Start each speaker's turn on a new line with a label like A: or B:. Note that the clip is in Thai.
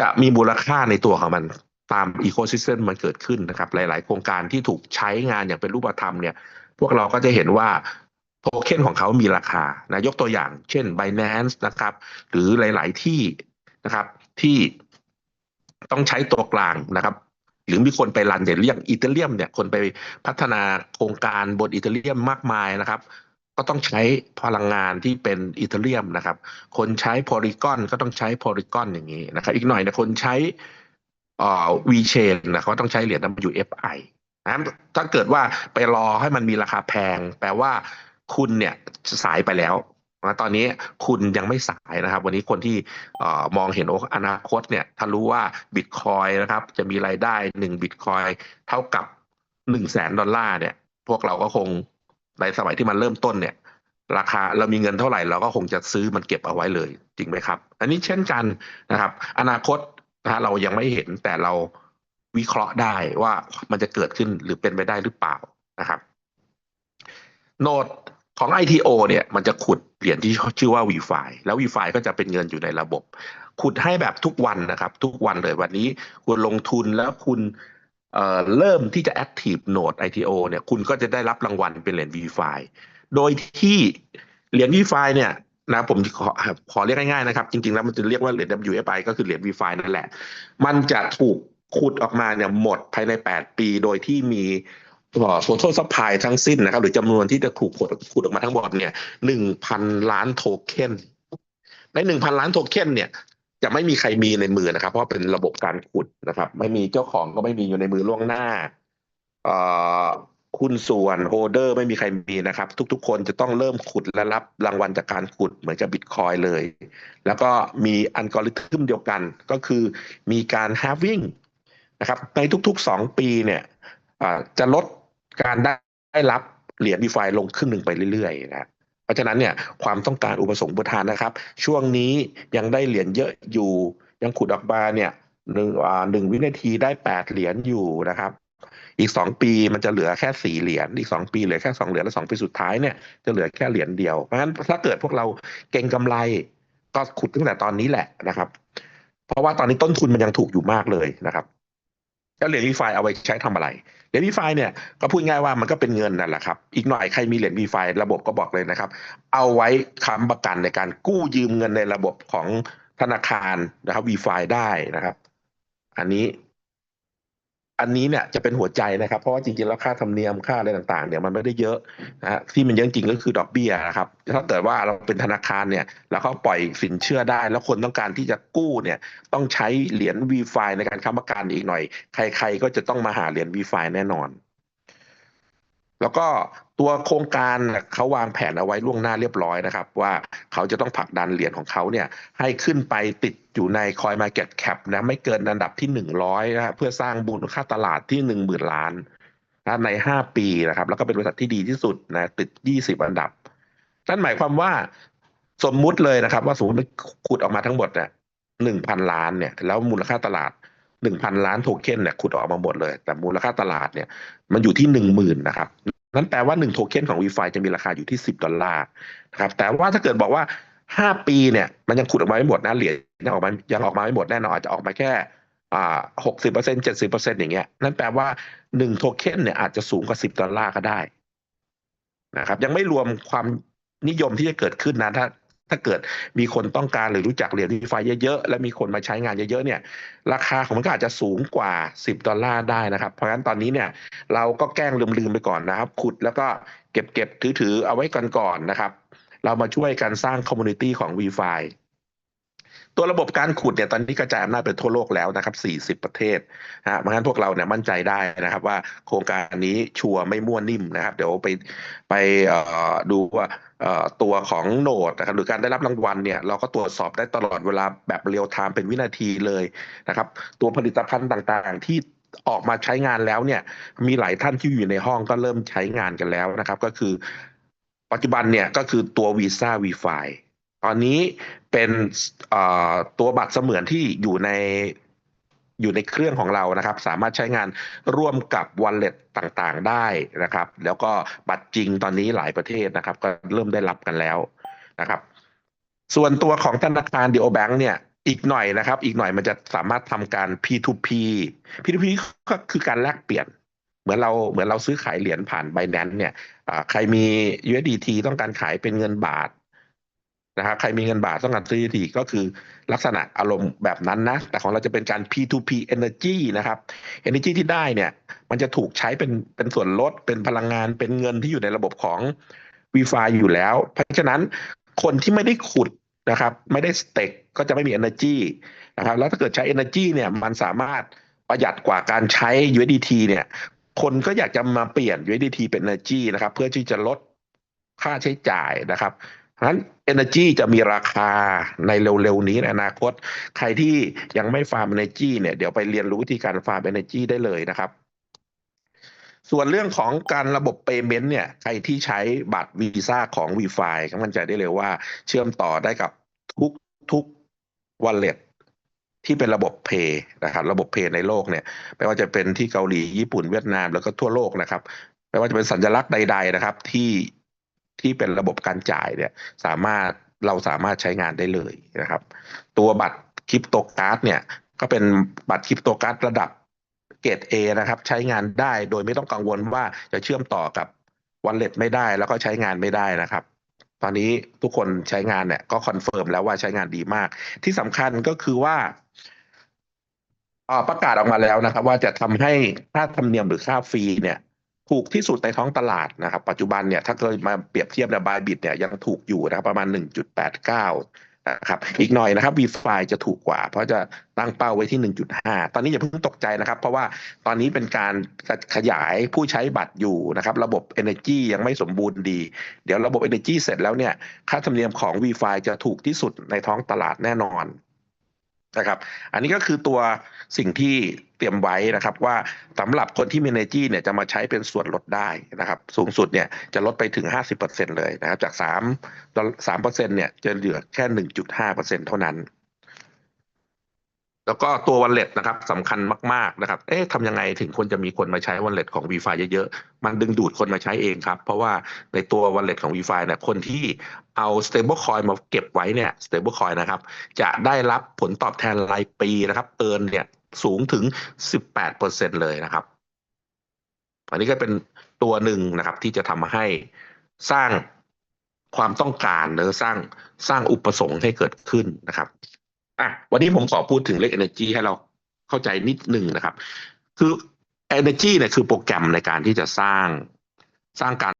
A: จะมีมูลค่าในตัวของมันตามอีโคซิสเต็มมันเกิดขึ้นนะครับ หลาย ๆ โครงการที่ถูกใช้งานอย่างเป็นรูปธรรมเนี่ย พวกเราก็จะเห็นว่าโทเค็นของเขามีราคานะยกตัวอย่าง เช่น Binance นะครับ หรือหลาย ๆ ที่นะครับ ที่ต้องใช้ตัวกลางนะครับ หรือมีคนไปรันอย่างเรียกอีเทเรียมเนี่ยคนไปพัฒนาโครงการบนอีเทเรียมมากมายนะครับ ก็ต้องใช้พลังงานที่เป็นอีเทเรียมนะครับ คนใช้โพลีกอนก็ต้องใช้โพลีกอนอย่างนี้นะครับ อีกหน่อยนี่ยคนใช้เอ่อ VChain นะเขาต้องใช้เหรียญ WFI นะถ้าเกิดว่าไปรอให้มันมีราคาแพง แปลว่าคุณเนี่ยสายไปแล้วนะตอนนี้คุณยังไม่สายนะครับ วันนี้คนที่ออมองเห็นโออนาคตเนี่ย ถ้ารู้ว่าบิตคอยนะครับ จะมีรายได้หนึ่งบิตคอยเท่ากับหนึ่งแสนดอลลาร์เนี่ย พวกเราก็คง ในสมัยที่มันเริ่มต้นเนี่ย ราคาเรามีเงินเท่าไหร่เราก็คงจะซื้อมันเก็บเอาไว้เลยจริงไหมครับ อันนี้เช่นกันนะครับ อนาคตนะฮะเรายังไม่เห็นแต่เราวิเคราะห์ได้ว่ามันจะเกิดขึ้นหรือเป็นไปได้หรือเปล่านะครับโนดของ ITO เนี่ยมันจะขุดเหรียญที่ชื่อว่า VFi แล้ว VFi ก็จะเป็นเงินอยู่ในระบบ ขุดให้แบบทุกวันนะครับ ทุกวันเลยวันนี้คุณลงทุนแล้วคุณ เริ่มที่จะ active node ITO เนี่ยคุณก็จะได้รับรางวัลเป็นเหรียญ VFi โดยที่เหรียญ VFi เนี่ยนะผมขอขอเรียกง่ายๆนะครับ จริงๆ แล้วมันจะเรียกว่าเหรียญ WFI ก็คือเหรียญ VFi นั่นแหละ มันจะถูกขุดออกมาเนี่ยหมดภายใน 8 ปีโดยที่มีเอ่อ total supply ทั้งสิ้นนะครับ หรือจำนวนที่จะถูกขุดขุดออกมาทั้งหมดเนี่ยหนึ่งพันล้านโทเค็นในหนึ่งพันล้านโทเค็นเนี่ย จะไม่มีใครมีในมือนะครับ เพราะเป็นระบบการขุดนะครับ ไม่มีเจ้าของก็ไม่มีอยู่ในมือล่วงหน้าคุณส่วนโฮเดอร์ไม่มีใครมีนะครับ ทุก ๆ คนจะต้องเริ่มขุดและรับรางวัลจากการขุดเหมือนกับบิตคอยเลย แล้วก็มีอัลกอริทึมเดียวกันก็คือมีการ halving นะครับในทุก ๆ 2 ปีเนี่ยจะลดการได้รับเหรียญดีฟาลงครึ่งหนึ่งไปเรื่อยๆนะ ราะฉะนั้นเนี่ยความต้องการอุปสงค์อุปทานนะครับ ช่วงนี้ยังได้เหรียญเยอะอยู่ ยังขุดออกมาเนี่ยหนึ่งอ่าหนึ่งวินาทีได้แปดเหรียญอยู่นะครับ อีกสองปีมันจะเหลือแค่สี่เหรียญอีกสองปีเหลือแค่สองเหรียญแล้วสองปีสุดท้ายเนี่ยจะเหลือแค่เหรียญเดียวเพราะฉะนั้นถ้าเกิดพวกเราเก่งกำไรก็ขุดตั้งแต่ตอนนี้แหละนะครับ เพราะว่าตอนนี้ต้นทุนมันยังถูกอยู่มากเลยนะครับแล้วเหรียญวีไฟเอาไว้ใช้ทำอะไร เหรียญวีไฟเนี่ยก็พูดง่ายว่ามันก็เป็นเงินนั่นแหละครับ อีกหน่อยใครมีเหรียญวีไฟระบบก็บอกเลยนะครับ เอาไว้ค้ำประกันในการกู้ยืมเงินในระบบของธนาคารนะครับวีไฟได้นะครับ อันนี้ อันนี้เนี่ยจะเป็นหัวใจนะครับ เพราะว่าจริงๆแล้วค่าธรรมเนียมค่าอะไรต่างๆเนี่ยมันไม่ได้เยอะนะฮะที่มันเยอะจริงก็คือดอกเบี้ยนะครับถ้าเกิดว่าเราเป็นธนาคารเนี่ยแล้วเขาปล่อยสินเชื่อได้ แล้วคนต้องการที่จะกู้เนี่ยต้องใช้เหรียญ v ีไฟในการค้ำประกันอีกหน่อย ใครๆก็จะต้องมาหาเหรียญ v ีไฟแน่นอน แล้วก็ตัวโครงการเขาวางแผนเอาไว้ล่วงหน้าเรียบร้อยนะครับ ว่าเขาจะต้องผลักดันเหรียญของเขาเนี่ยให้ขึ้นไปติดอยู่ใน Coin Market Cap นะไม่เกินอันดับที่หนึ่งร้อยนะเพื่อสร้างมูลค่าตลาดที่หนึ่งหมื่นล้านนะในห้าปีนะครับ แล้วก็เป็นบริษัทที่ดีที่สุดนะติดยี่สิบอันดับ นั่นหมายความว่าสมมุติเลยนะครับ ว่าสมมติขุดออกมาทั้งหมดเนี่ยหนึ่งพันล้านเนี่ยแล้วมูลค่าตลาด หนึ่งพันล้านโทเค็นเนี่ยขุดออกมาหมดเลย แต่มูลค่าตลาดเนี่ยมันอยู่ที่หนึ่งหมื่นนะครับนั่นแปลว่าหนึ่งโทเค็นของ v ีไฟจะมีราคาอยู่ที่สิบดอลลาร์นะครับแต่ว่าถ้าเกิดบอกว่าห้าปีเนี่ยมันยังขุดออกมาไม่หมดนะเหรียญยังออกมายังออกมาไม่หมดแน่นอนอาจจะออกมาแค่อ่าหกสิบเปอร์เซ็นเจ็ดสิบเปอร์เซ็นอย่างเงี้ยนั่นแปลว่าหนึ่งโทเค็นเนี่ยอาจจะสูงกว่าสิบดอลลาร์ก็ได้นะครับ ยังไม่รวมความนิยมที่จะเกิดขึ้นนะถ้า ถ้าเกิดมีคนต้องการหรือรู้จักเหรียญวีไฟเยอะๆ และมีคนมาใช้งานเยอะๆเนี่ยราคาของมันก็อาจจะสูงกว่า 10 ดอลลาร์ได้นะครับ เพราะฉะนั้นตอนนี้เนี่ยเราก็แกล้งลืมๆไปก่อนนะครับ ขุดแล้วก็เก็บๆ ถือๆ เอาไว้กันก่อนนะครับ เรามาช่วยกันสร้างคอมมูนิตี้ของ v ีไฟ ตัวระบบการขุดเนี่ยตอนนี้กระจายอำนาจไปทั่วโลกแล้วนะครับ 40 ประเทศนะฮะเพราะงั้นพวกเราเนี่ยมั่นใจได้นะครับ ว่าโครงการนี้ชัวร์ไม่มั่วนิ่มนะครับ เดี๋ยวไปไปดูว่าตัวของโหนดนะครับหรือการได้รับรางวัลเนี่ยเราก็ตรวจสอบได้ตลอดเวลาแบบเรียลไทม์เป็นวินาทีเลยนะครับ ตัวผลิตภัณฑ์ต่างๆที่ออกมาใช้งานแล้วเนี่ยมีหลายท่านที่อยู่ในห้องก็เริ่มใช้งานกันแล้วนะครับ ก็คือปัจจุบันเนี่ยก็คือตัววีซ่าวีไฟ ตอนนี้เป็นตัวบัตรเสมือนที่อยู่ในอยู่ในเครื่องของเรานะครับ สามารถใช้งานร่วมกับ wallet ต่างๆได้นะครับ แล้วก็บัตรจริงตอนนี้หลายประเทศนะครับ ก็เริ่มได้รับกันแล้วนะครับ ส่วนตัวของธนาคาร d ด o Bank เนี่ยอีกหน่อยนะครับ อีกหน่อยมันจะสามารถทำการ P2P P2P ก็คือการแลกเปลี่ยน เหมือนเราเหมือนเราซื้อขายเหรียญผ่าน Binance เนี่ยใครมี USDT ต้องการขายเป็นเงินบาท นะครับใครมีเงินบาทต้องการซื้อ USDT ก็คือลักษณะอารมณ์แบบนั้นนะ แต่ของเราจะเป็นการ P2P Energy นะครับ Energy ที่ได้เนี่ย มันจะถูกใช้เป็นเป็นส่วนลด เป็นพลังงานเป็นเงินที่อยู่ในระบบของ v f i อยู่แล้ว เพราะฉะนั้นคนที่ไม่ได้ขุดนะครับ ไม่ได้สเต็กก็จะไม่มี energy นะครับ แล้วถ้าเกิดใช้ energy เนี่ยมันสามารถประหยัดกว่าการใช้ USDT เนี่ย คนก็อยากจะมาเปลี่ยน USDT เป็น energy นะครับ เพื่อที่จะลดค่าใช้จ่ายนะครับ เพราะฉะนั้น energy จะมีราคาในเร็วๆนี้ในอนาคต ใครที่ยังไม่ฟาร์ม energy เนี่ยเดี๋ยวไปเรียนรู้วิธีการฟาร์ม energy ได้เลยนะครับ ส่วนเรื่องของการระบบ payment เนี่ยใครที่ใช้บัตรวีซ่าของ v f i ก็มั่นใจได้เลยว่าเชื่อมต่อได้กับทุกทุก wallet ที่เป็นระบบ Pay นะครับระบบ Pay ในโลกเนี่ยไม่ว่าจะเป็นที่เกาหลีญี่ปุ่นเวียดนามแล้วก็ทั่วโลกนะครับไม่ว่าจะเป็นสัญลักษณ์ใด ๆนะครับ ที่ ที่เป็นระบบการจ่ายเนี่ยสามารถเราสามารถใช้งานได้เลยนะครับ ตัวบัตรคริปโตการ์ดเนี่ยก็เป็นบัตรคริปโตการ์ดระดับเกรด A นะครับ ใช้งานได้โดยไม่ต้องกังวลว่าจะเชื่อมต่อกับ wallet ไม่ได้แล้วก็ใช้งานไม่ได้นะครับ ตอนนี้ทุกคนใช้งานเนี่ยก็คอนเฟิร์มแล้วว่าใช้งานดีมาก ที่สำคัญก็คือว่าประกาศออกมาแล้วนะครับ ว่าจะทำให้ค่าธรรมเนียมหรือค่าฟรีเนี่ย ถูกที่สุดในท้องตลาดนะครับ ปัจจุบันเนี่ยถ้าเกิดมาเปรียบเทียบเนี่ยบายบิตเนี่ยยังถูกอยู่นะครับประมาณ 1.89นะครับอีกหน่อยนะครับ v f i จะถูกกว่า เพราะจะตั้งเป้าไว้ที่ 1.5 ตอนนี้อย่าเพิ่งตกใจนะครับ เพราะว่าตอนนี้เป็นการขยายผู้ใช้บัตรอยู่นะครับ ระบบ Energy ยังไม่สมบูรณ์ดี เดี๋ยวระบบ Energy เสร็จแล้วเนี่ยค่าธรรมเนียมของ v f i จะถูกที่สุดในท้องตลาดแน่นอน นะครับ อันนี้ก็คือตัวสิ่งที่เตรียมไว้นะครับ ว่าสำหรับคนที่มีเนจีเนี่ยจะมาใช้เป็นส่วนลดได้นะครับ สูงสุดเนี่ยจะลดไปถึง 50%เลยนะครับ จาก3 3%เนี่ยจะเหลือแค่ 1.5%เท่านั้น แล้วก็ตัว wallet นะครับสำคัญมากๆนะครับเอ๊ะทำยังไงถึงคนจะมีคนมาใช้ wallet ของ v f i เยอะๆ มันดึงดูดคนมาใช้เองครับ เพราะว่าในตัว wallet ของ v f i เนี่ยคนที่เอา stable coin มาเก็บไว้เนี่ย stable coin นะครับ จะได้รับผลตอบแทนรายปีนะครับเอินเนี่ยสูงถึง 18%เลยนะครับ อันนี้ก็เป็นตัวหนึ่งนะครับ ที่จะทำให้สร้างความต้องการหรือสร้างสร้างอุปสงค์ให้เกิดขึ้นนะครับ อะวันนี้ผมขอพูดถึงเลข energy ให้เราเข้าใจนิดหนึ่งนะครับ คือ energy เนี่ยคือโปรแกรมในการที่จะสร้างสร้างการ